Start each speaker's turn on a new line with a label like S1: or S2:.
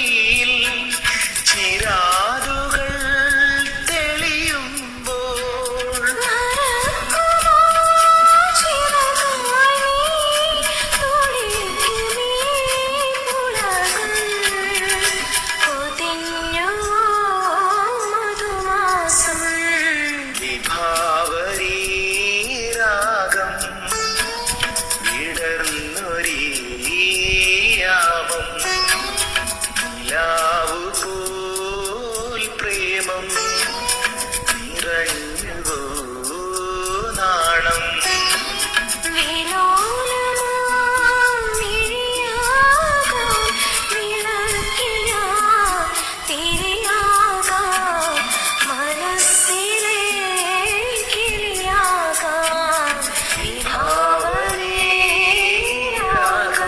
S1: വഴിയിൽ ചിരാതുകൾ തെളിയുമ്പോൾ വിഭാവരീ രാഗം വിടർന്നൊരീ Música